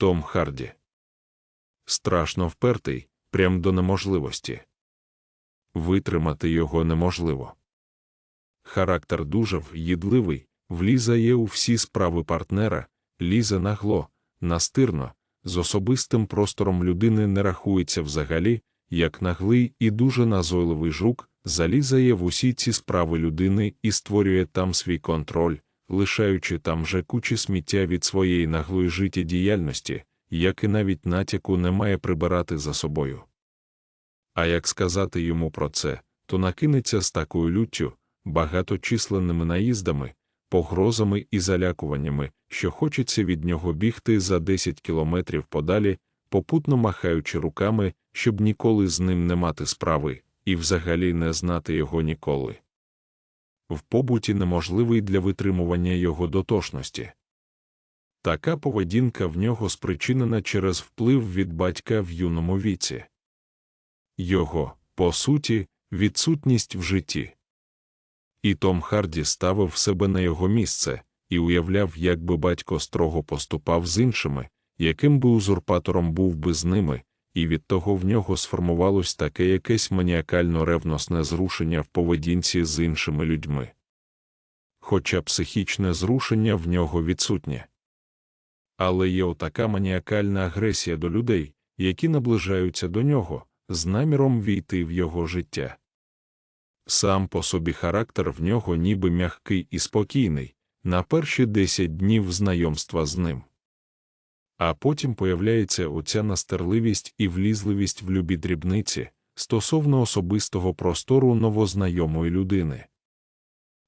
Том Харді. Страшно впертий, прям до неможливості. Витримати його неможливо. Характер дуже в'їдливий, влізає у всі справи партнера, лізе нагло, настирно, з особистим простором людини не рахується взагалі, як наглий і дуже назойливий жук, залізає в усі ці справи людини і створює там свій контроль, лишаючи там же кучі сміття від своєї наглої життєдіяльності, як і навіть натяку не має прибирати за собою. А як сказати йому про це, то накинеться з такою люттю, багаточисленними наїздами, погрозами і залякуваннями, що хочеться від нього бігти за 10 кілометрів подалі, попутно махаючи руками, щоб ніколи з ним не мати справи, і взагалі не знати його ніколи. В побуті неможливий для витримування його дотошності. Така поведінка в нього спричинена через вплив від батька в юному віці. Його, по суті, відсутність в житті. І Том Харді ставив себе на його місце і уявляв, як би батько строго поступав з іншими, яким би узурпатором був би з ними, і від того в нього сформувалось таке якесь маніакально ревносне зрушення в поведінці з іншими людьми. Хоча психічне зрушення в нього відсутнє. Але є отака маніакальна агресія до людей, які наближаються до нього, з наміром війти в його життя. Сам по собі характер в нього ніби м'який і спокійний, на перші десять днів знайомства з ним. А потім появляється оця настирливість і влізливість в любі дрібниці стосовно особистого простору новознайомої людини.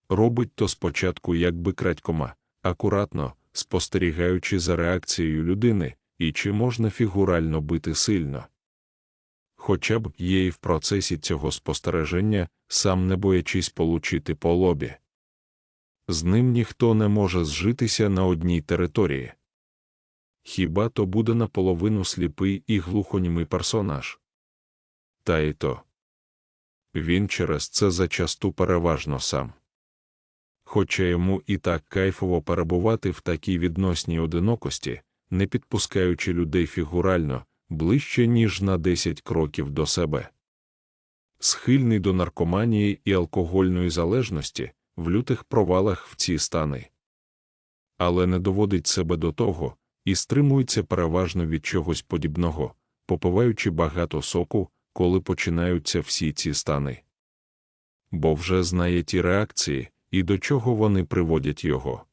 Робить то спочатку якби крадькома, акуратно, спостерігаючи за реакцією людини, і чи можна фігурально бити сильно. Хоча б є в процесі цього спостереження, сам не боячись получити по лобі. З ним ніхто не може зжитися на одній території. Хіба то буде наполовину сліпий і глухонімий персонаж? Та й то. Він через це зачасту переважно сам. Хоча йому і так кайфово перебувати в такій відносній одинокості, не підпускаючи людей фігурально, ближче, ніж на 10 кроків до себе. Схильний до наркоманії і алкогольної залежності, в лютих провалах в ці стани. Але не доводить себе до того і стримується переважно від чогось подібного, попиваючи багато соку, коли починаються всі ці стани. Бо вже знає ті реакції і до чого вони приводять його.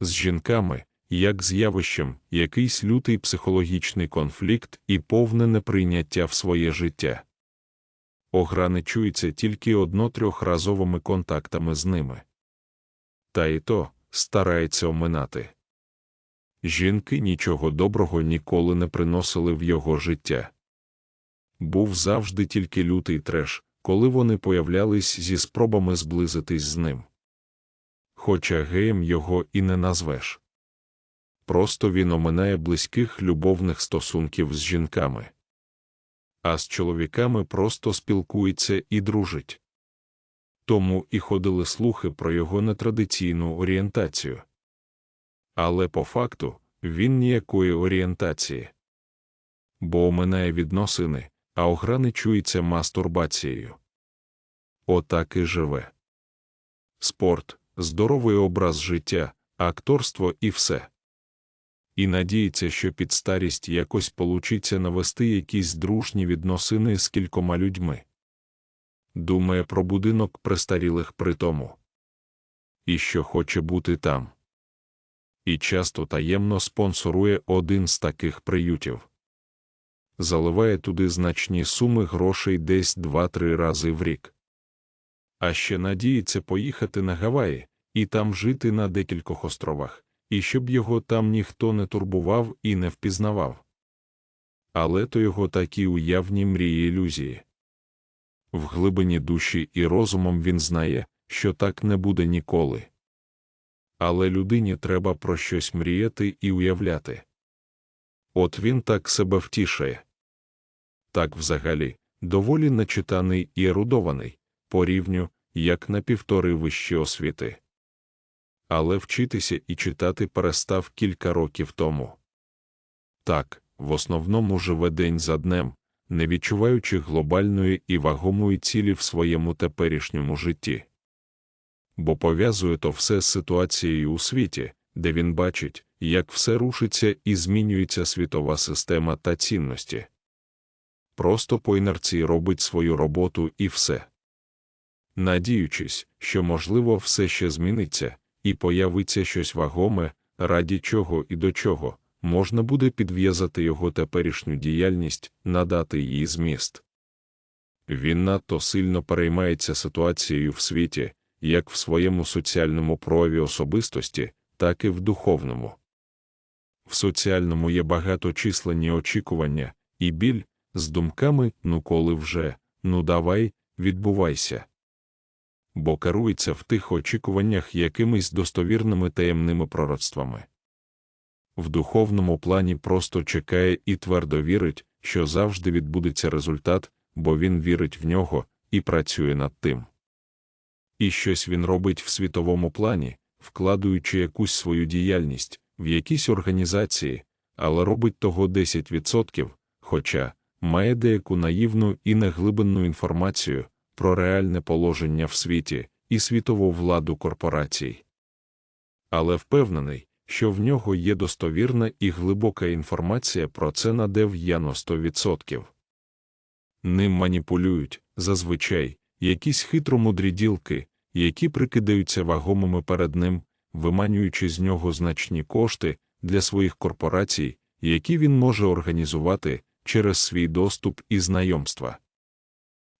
З жінками, як з явищем, якийсь лютий психологічний конфлікт і повне неприйняття в своє життя. Ограничується тільки одно-трьохразовими контактами з ними. Та й то старається оминати. Жінки нічого доброго ніколи не приносили в його життя. Був завжди тільки лютий треш, коли вони появлялись зі спробами зблизитись з ним. Хоча геєм його і не назвеш. Просто він оминає близьких любовних стосунків з жінками, а з чоловіками просто спілкується і дружить. Тому і ходили слухи про його нетрадиційну орієнтацію. Але по факту він ніякої орієнтації, бо оминає відносини, а ограничується мастурбацією. Отак і живе. Спорт, здоровий образ життя, акторство і все. І надіється, що під старість якось получиться навести якісь дружні відносини з кількома людьми. Думає про будинок престарілих при тому. І що хоче бути там. І часто таємно спонсорує один з таких приютів заливає туди значні суми грошей десь два-три рази в рік. А ще надіється поїхати на Гаваї і там жити на декількох островах, і щоб його там ніхто не турбував і не впізнавав. Але то його такі уявні мрії ілюзії. В глибині душі і розумом він знає, що так не буде ніколи. Але людині треба про щось мріяти і уявляти. От він так себе втішає так взагалі, доволі начитаний і ерудований, по рівню, як на півтори вищі освіти. Але вчитися і читати перестав кілька років тому. Так, в основному живе день за днем, не відчуваючи глобальної і вагомої цілі в своєму теперішньому житті. Бо пов'язує то все з ситуацією у світі, де він бачить, як все рушиться і змінюється світова система та цінності. Просто по інерції робить свою роботу і все. Надіючись, що, можливо, все ще зміниться, і появиться щось вагоме, раді чого і до чого, можна буде підв'язати його теперішню діяльність, надати їй зміст. Він надто сильно переймається ситуацією в світі, як в своєму соціальному прояві особистості, так і в духовному. В соціальному є багаточисленні очікування, і біль з думками ну коли вже, ну давай, відбувайся. Бо керується в тих очікуваннях якимись достовірними таємними пророцтвами. В духовному плані просто чекає і твердо вірить, що завжди відбудеться результат, бо він вірить в нього і працює над тим. І щось він робить в світовому плані, вкладаючи якусь свою діяльність в якісь організації, але робить того 10%, хоча має деяку наївну і неглибинну інформацію про реальне положення в світі і світову владу корпорацій. Але впевнений, що в нього є достовірна і глибока інформація про це на 90%. Ним маніпулюють, зазвичай, якісь хитромудрі ділки, які прикидаються вагомими перед ним, виманюючи з нього значні кошти для своїх корпорацій, які він може організувати через свій доступ і знайомства.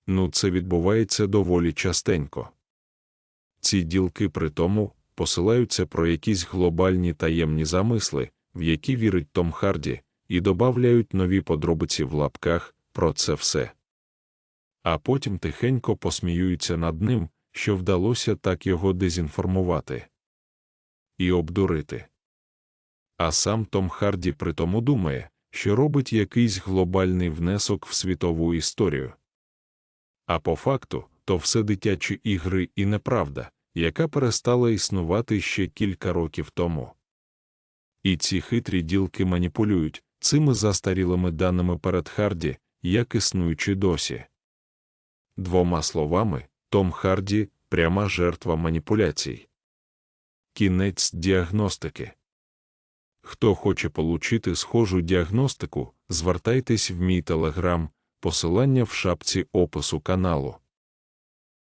Ну, це відбувається доволі частенько. Ці ділки при тому посилаються про якісь глобальні таємні замисли, в які вірить Том Харді, і добавляють нові подробиці в лапках про це все. А потім тихенько посміюються над ним, що вдалося так його дезінформувати і обдурити. А сам Том Харді при тому думає, що робить якийсь глобальний внесок в світову історію. А по факту, то все дитячі ігри і неправда, яка перестала існувати ще кілька років тому. І ці хитрі ділки маніпулюють цими застарілими даними перед Харді, як існуючи досі. Двома словами, Том Харді пряма жертва маніпуляцій. Кінець діагностики. Хто хоче получити схожу діагностику, звертайтесь в мій телеграм, посилання в шапці опису каналу.